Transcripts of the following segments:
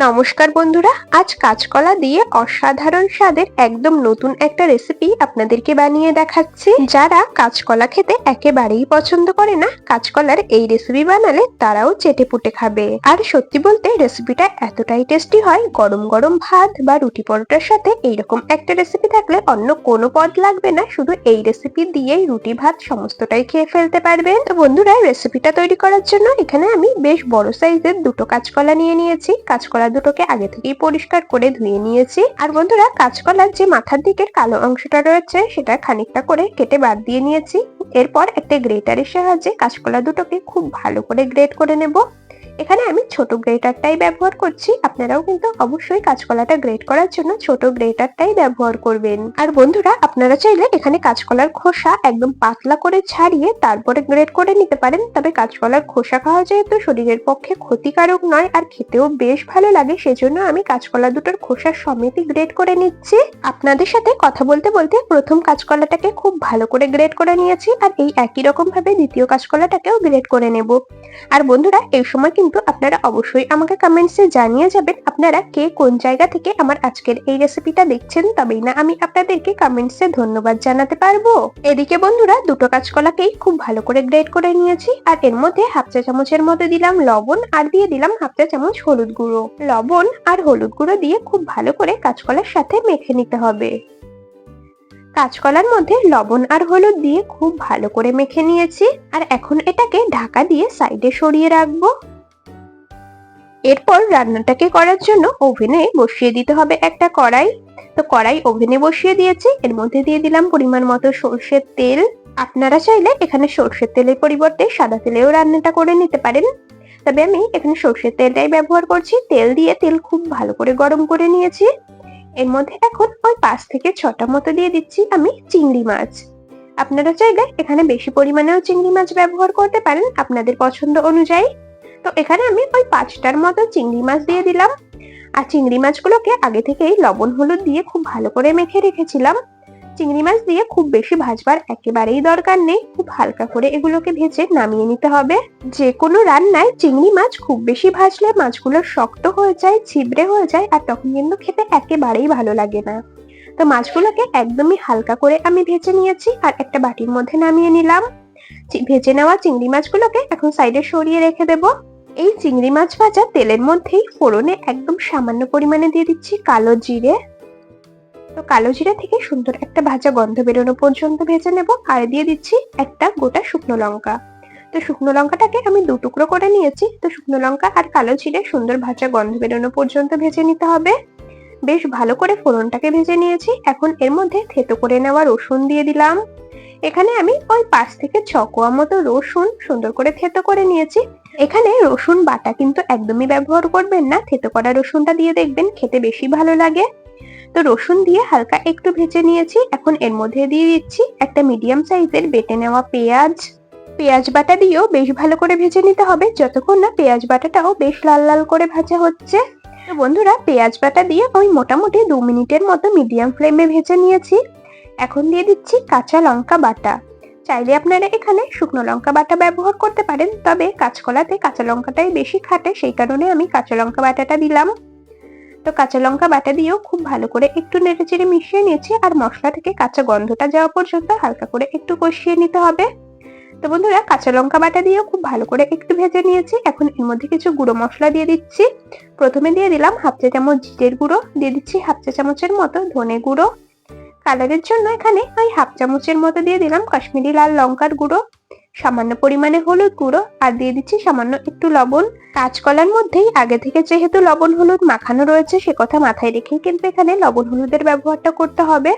নমস্কার বন্ধুরা, আজ কাঁচকলা দিয়ে অসাধারণ স্বাদের একদম নতুন একটা রেসিপি আপনাদেরকে বানিয়ে দেখাচ্ছি। যারা কাঁচকলা খেতে একেবারেই পছন্দ করে না, কাঁচকলার এই রেসিপি বানালে তারাও চেটে পুটে খাবে। আর সত্যি বলতে রেসিপিটা এতটাই টেস্টি হয়, গরম গরম ভাত বা রুটি পরোটার সাথে এইরকম একটা রেসিপি থাকলে অন্য কোনো পদ লাগবে না, শুধু এই রেসিপি দিয়েই রুটি, ভাত সমস্তটাই খেয়ে ফেলতে পারবেন। তো বন্ধুরা রেসিপিটা তৈরি করার জন্য এখানে আমি বেশ বড় সাইজের দুটো কাঁচকলা নিয়ে নিয়েছি। কাঁচকলা দুটোকে আগে থেকেই পরিষ্কার করে ধুয়ে নিয়েছি। আর বন্ধুরা, কাঁচকলার যে মাথার দিকের কালো অংশটা রয়েছে, সেটা খানিকটা করে কেটে বাদ দিয়ে নিয়েছি। এরপর একটা গ্রেটারের সাহায্যে কাঁচকলা দুটোকে খুব ভালো করে গ্রেট করে নেব। এখানে আমি ছোট গ্রেটারটাই ব্যবহার করছি। আপনারাও কিন্তু অবশ্যই কাঁচকলাটা গ্রেট করার জন্য ছোট গ্রেটারটাই ব্যবহার করবেন। আর বন্ধুরা, আপনারা চাইলে এখানে কাঁচকলার খোসা একদম পাতলা করে ছাড়িয়ে তারপরে গ্রেট করে নিতে পারেন। তবে কাঁচকলার খোসা খাওয়া যেহেতু শরীরের পক্ষে ক্ষতিকারক নয়, আর খেতেও বেশ ভালো লাগে, সেজন্য আমি কাঁচকলা দুটোর খোসা সমেতই গ্রেট করে নিচ্ছি। আপনাদের সাথে কথা বলতে বলতে প্রথম কাঁচকলাটাকে খুব ভালো করে গ্রেট করে নিয়েছি, আর এই একই রকম ভাবে দ্বিতীয় কাঁচকলাটাকেও গ্রেট করে নেব। আর বন্ধুরা, এই সময় কিন্তু আপনারা অবশ্যই আমাকে কমেন্টসে জানিয়ে যাবেন আপনারা কে কোন জায়গা থেকে আমার আজকের এই রেসিপিটা দেখছেন, তবেই না আমি আপনাদেরকে কমেন্টসে ধন্যবাদ জানাতে পারব। এদিকে বন্ধুরা, দুটো কাঁচকলাকেই খুব ভালো করে গ্রেড করে নিয়েছি, আর এর মধ্যে হাফ চা চামচের মধ্যে দিলাম লবণ, আর দিয়ে দিলাম হাফ চা চামচ হলুদ গুঁড়ো। লবণ আর হলুদ গুঁড়ো দিয়ে খুব ভালো করে কাঁচকলার সাথে মেখে নিতে হবে। কাঁচকলার মধ্যে লবণ আর হলুদ দিয়ে খুব ভালো করে মেখে নিয়েছি, আর এখন এটাকে ঢাকা দিয়ে সাইডে সরিয়ে রাখব। এরপর রান্নাটাকে করার জন্য ওভেনে বসিয়ে দিতে হবে একটা কড়াই। তো কড়াই ওভেনে বসিয়ে দিয়েছি। এর মধ্যে দিয়ে দিলাম পরিমাণ মতো সর্ষের তেল। আপনারা চাইলে এখানে সর্ষের তেলের পরিবর্তে সাদা তেলেও রান্নাটা করে নিতে পারেন। তবে আমি এখানে সর্ষের তেলটাই ব্যবহার করছি। তেল দিয়ে তেল খুব ভালো করে গরম করে নিয়েছি। এর মধ্যে এখন ওই পাঁচ থেকে ছটা মতো দিয়ে দিচ্ছি আমি চিংড়ি মাছ। আপনারা চাইলে এখানে বেশি পরিমাণেও চিংড়ি মাছ ব্যবহার করতে পারেন। আপনাদের পছন্দ অনুযায়ী। তো এখানে আমি ওই পাঁচটার মতো চিংড়ি মাছ দিয়ে দিলাম। আর চিংড়ি মাছগুলোকে আগে থেকেই লবণ, হলুদ দিয়ে খুব ভালো করে মেখে রেখেছিলাম। চিংড়ি মাছ দিয়ে খুব বেশি ভাজবার একেবারেই দরকার নেই। খুব হালকা করে এগুলোকে ভেজে নামিয়ে নিতে হবে। যে কোনো রান্নায় চিংড়ি মাছ খুব বেশি ভাজলে মাছগুলো শক্ত হয়ে যায়, ছিবড়ে হয়ে যায় আর তখন কিন্তু খেতে একেবারেই ভালো লাগে না। তো মাছগুলোকে একদমই হালকা করে আমি ভেজে নিয়েছি আর একটা বাটির মধ্যে নামিয়ে নিলাম। ভেজে নেওয়া চিংড়ি মাছগুলোকে এখন সাইডে সরিয়ে রেখে দেবো। এই চিংড়ি মাছ ভাজা তেলের মধ্যেই ফোড়নে একদম সামান্য পরিমাণে দিয়ে দিচ্ছি কালো জিরে। তো কালো জিরে থেকে সুন্দর একটা ভাজা গন্ধ বেরোনো পর্যন্ত ভেজে নেব। আর দিয়ে দিচ্ছি একটা গোটা শুকনো লঙ্কা। তো শুকনো লঙ্কাটাকে আমি দু টুকরো করে নিয়েছি। তো শুকনো লঙ্কা আর কালো জিরে সুন্দর ভাজা গন্ধ বেরোনো পর্যন্ত ভেজে নিতে হবে। বেশ ভালো করে ফোড়নটাকে ভেজে নিয়েছি। এখন এর মধ্যে থেতো করে নেওয়া রসুন দিয়ে দিলাম। এখানে আমি ওই পাঁচ থেকে ছ কোয়া মতো রসুন সুন্দর করে থেতো করে নিয়েছি। এখানে রসুন বাটা কিন্তু একদমই ব্যবহার করবেন না, থেতো করা রসুনটা দিয়ে দেখবেন খেতে বেশি ভালো লাগে। তো রসুন দিয়ে হালকা একটু ভেজে নিয়েছি, এখন এর মধ্যে দিয়ে দিচ্ছি একটা মিডিয়াম সাইজের বেটে নেওয়া পেঁয়াজ। পেঁয়াজ বাটা দিয়েও বেশ ভালো করে ভেজে নিতে হবে, যতক্ষণ না পেঁয়াজ বাটাটাও বেশ লাল লাল করে ভাজা হচ্ছে। বন্ধুরা, পেঁয়াজ বাটা দিয়ে ওই মোটামুটি দু মিনিটের মতো মিডিয়াম ফ্লেমে ভেজে নিয়েছি। এখন দিয়ে দিচ্ছি কাঁচা লঙ্কা বাটা। চাইলে আপনারা এখানে শুকনো লঙ্কা বাটা ব্যবহার করতে পারেন, তবে কাঁচকলাতে কাঁচা লঙ্কাটাই বেশি খাটে, সেই কারণে আমি কাঁচা লঙ্কা বাটাটা দিলাম। তো কাঁচা লঙ্কা বাটা দিয়েও খুব ভালো করে একটু নেড়ে চেড়ে মিশিয়ে নিয়েছি, আর মশলা থেকে কাঁচা গন্ধটা যাওয়া পর্যন্ত হালকা করে একটু কষিয়ে নিতে হবে। তো বন্ধুরা, কাঁচা লঙ্কা বাটা দিয়েও খুব ভালো করে একটু ভেজে নিয়েছি, এখন এর মধ্যে কিছু গুঁড়ো মশলা দিয়ে দিচ্ছি। প্রথমে দিয়ে দিলাম হাফ চা চামচ জিরের গুঁড়ো, দিয়ে দিচ্ছি হাফ চা চামচের মতো ধনে গুঁড়ো কালারের জন্য এখানে ওই হাফ চামচের মতো দিয়ে দিলাম কাশ্মীরি লাল লঙ্কার গুঁড়ো, সামান্য পরিমাণে হলুদ গুঁড়ো আর দিয়ে দিচ্ছি সামান্য একটু লবণ। কাঁচকলার মধ্যেই আগে থেকে যেহেতু লবণ হলুদ মাখানো রয়েছে, সে কথা মাথায় রেখেই কিন্তু এখানে লবণ হলুদের ব্যবহারটা করতে হবে।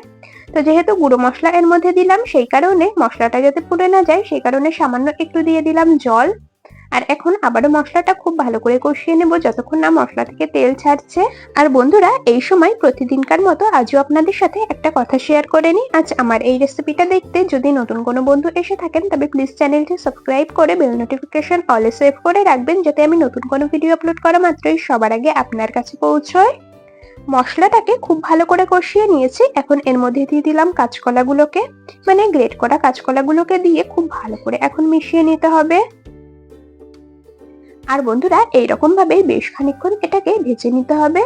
তো যেহেতু গুঁড়ো মশলা এর মধ্যে দিলাম, সেই কারণে মশলাটা যাতে পুড়ে না যায়, সেই কারণে সামান্য একটু দিয়ে দিলাম জল। আর এখন আবারও মশলাটা খুব ভালো করে কষিয়ে নেব যতক্ষণ না মশলা থেকে তেল ছাড়ছে। আর বন্ধুরা, এই সময় প্রতিদিনকার মতো আজও আপনাদের সাথে একটা কথা শেয়ার করে নিই। আজ আমার এই রেসিপিটা দেখতে যদি নতুন কোনো বন্ধু এসে থাকেন, তবে প্লিজ চ্যানেলটি সাবস্ক্রাইব করে বেল নোটিফিকেশন অলে সেভ করে রাখবেন যাতে আমি নতুন কোনো ভিডিও আপলোড করা মাত্রই সবার আগে আপনার কাছে পৌঁছয়। মশলাটাকে খুব ভালো করে কষিয়ে নিয়েছি। এখন এর মধ্যে দিয়ে দিলাম কাঁচকলাগুলোকে। মানে গ্রেট করা কাঁচকলাগুলোকে দিয়ে খুব ভালো করে এখন মিশিয়ে নিতে হবে। আর বন্ধুরা এইরকম ভাবে বেশ খানিকক্ষণ এটাকে ভেজে নিতে হবে।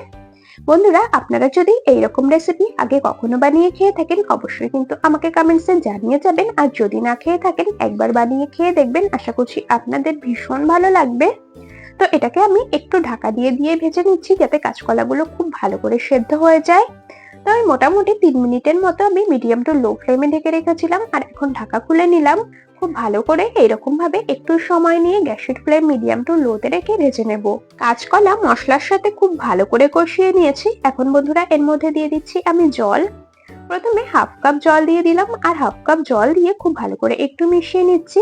বন্ধুরা, আপনারা যদি এইরকম রেসিপি আগে কখনো বানিয়ে খেয়ে থাকেন, অবশ্যই কিন্তু আমাকে কমেন্টসে জানিয়ে যাবেন। আর যদি না খেয়ে থাকেন, একবার বানিয়ে খেয়ে দেখবেন। আশা করছি আপনাদের ভীষণ ভালো লাগবে। তো এটাকে আমি একটু ঢাকা দিয়ে দিয়ে ভেজে নিচ্ছি যাতে কাঁচকলাগুলো খুব ভালো করে সেদ্ধ হয়ে যায়। তো আমি মোটামুটি তিন মিনিটের মতো আমি মিডিয়াম টু লো ফ্লেমে ঢেকে রেখেছিলাম, আর এখন ঢাকা খুলে নিলাম। খুব ভালো করে এইরকম ভাবে একটু সময় নিয়ে গ্যাসের ফ্লেম মিডিয়াম টু লোতে রেখে ভেজে নেব। কাঁচকলা মশলার সাথে খুব ভালো করে কষিয়ে নিয়েছি। এখন বন্ধুরা এর মধ্যে দিয়ে দিচ্ছি আমি জল। প্রথমে হাফ কাপ জল দিয়ে দিলাম, আর হাফ কাপ জল দিয়ে খুব ভালো করে একটু মিশিয়ে নিচ্ছি।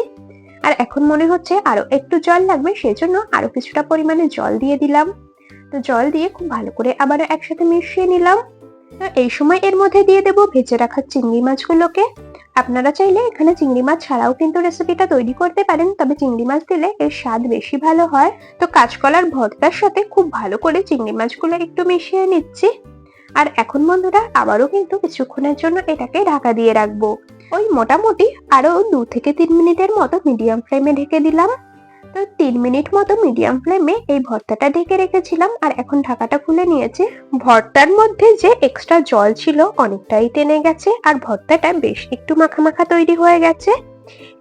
আর এখন মনে হচ্ছে আরও একটু জল লাগবে, সেজন্য আরও কিছুটা পরিমাণে জল দিয়ে দিলাম। তো জল দিয়ে খুব ভালো করে আবারও একসাথে মিশিয়ে নিলাম। এই সময় এর মধ্যে দিয়ে দেবো ভেজে রাখা চিংড়ি মাছগুলোকে। আপনারা চাইলে এখানে চিংড়ি মাছ ছাড়াও কিন্তু রেসিপিটা তৈরি করতে পারেন, তবে চিংড়ি মাছ দিলে এর স্বাদ বেশি ভালো হয়। তো কাঁচকলার ভর্তার সাথে খুব ভালো করে চিংড়ি মাছগুলো একটু মিশিয়ে নিচ্ছি। আর এখন বন্ধুরা, আবারও কিন্তু কিছুক্ষণের জন্য এটাকে ঢাকা দিয়ে রাখব। ওই মোটামুটি আরও দু থেকে তিন মিনিটের মতো মিডিয়াম ফ্লেমে ঢেকে দিলাম। তিন মিনিট মতো মিডিয়াম ফ্লেমে এই ভর্তাটা ঢেকে রেখেছিলাম আর এখন ঢাকাটা খুলে নিয়েছি। ভর্তার মধ্যে যে এক্সট্রা জল ছিল অনেকটাই টেনে গেছে আর ভর্তাটা বেশ একটু মাখা মাখা তৈরি হয়ে গেছে।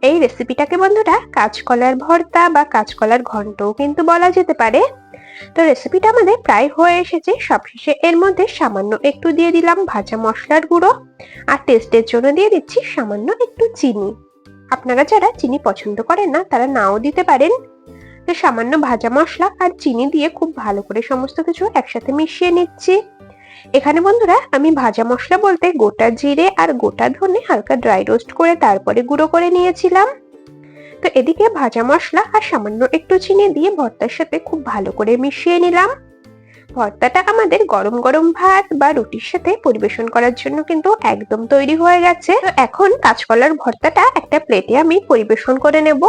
এই রেসিপিটাকে বন্ধুরা কাঁচকলার ভর্তা বা কাঁচকলার ঘন্টও কিন্তু বলা যেতে পারে। তো রেসিপিটা আমাদের প্রায় হয়ে এসেছে। সবশেষে এর মধ্যে সামান্য একটু দিয়ে দিলাম ভাজা মশলার গুঁড়ো। আর টেস্টের জন্য দিয়ে দিচ্ছি সামান্য একটু চিনি। আপনারা যারা চিনি পছন্দ করেন না, তারা নাও দিতে পারেন। তো সামান্য ভাজা মশলা আর চিনি দিয়ে খুব ভালো করে সমস্ত কিছু একসাথে মিশিয়ে নিচ্ছি। এখানে বন্ধুরা, আমি ভাজা মশলা বলতে গোটা জিরে আর গোটা ধনে হালকা ড্রাই রোস্ট করে তারপরে গুঁড়ো করে নিয়েছিলাম। তো এদিকে ভাজা মশলা আর সামান্য একটু চিনি দিয়ে ভর্তার সাথে খুব ভালো করে মিশিয়ে নিলাম। ভর্তাটা আমাদের গরম গরম ভাত বা রুটির সাথে পরিবেশন করার জন্য কিন্তু একদম তৈরি হয়ে গেছে। তো এখন কাঁচকলার ভর্তাটা একটা প্লেটে আমি পরিবেশন করে নেব।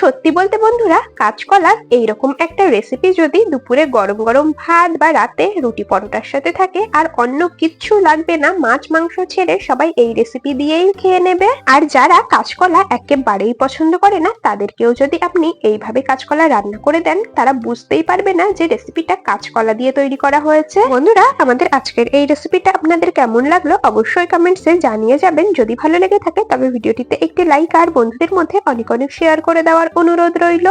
সত্যি বলতে বন্ধুরা, কাঁচকলার এইরকম একটা রেসিপি যদি দুপুরে গরম গরম ভাত বা রাতে রুটি পরোটার সাথে থাকে, আর অন্য কিচ্ছু লাগবে না, মাছ মাংস ছেড়ে সবাই এই রেসিপি দিয়েই খেয়ে নেবে। আর যারা কাঁচকলা একেবারেই পছন্দ করে না, তাদেরকেও যদি আপনি এইভাবে কাঁচকলা রান্না করে দেন, তারা বুঝতেই পারবে না যে রেসিপিটা কাঁচকলা দিয়ে তৈরি করা হয়েছে। বন্ধুরা, আমাদের আজকের এই রেসিপিটা আপনাদের কেমন লাগল অবশ্যই কমেন্টসে জানিয়ে যাবেন। যদি ভালো লেগে থাকে, তবে ভিডিওটিতে একটি লাইক আর বন্ধুদের মধ্যে অনেক অনেক শেয়ার করে দেওয়ার অনুরোধ রইল।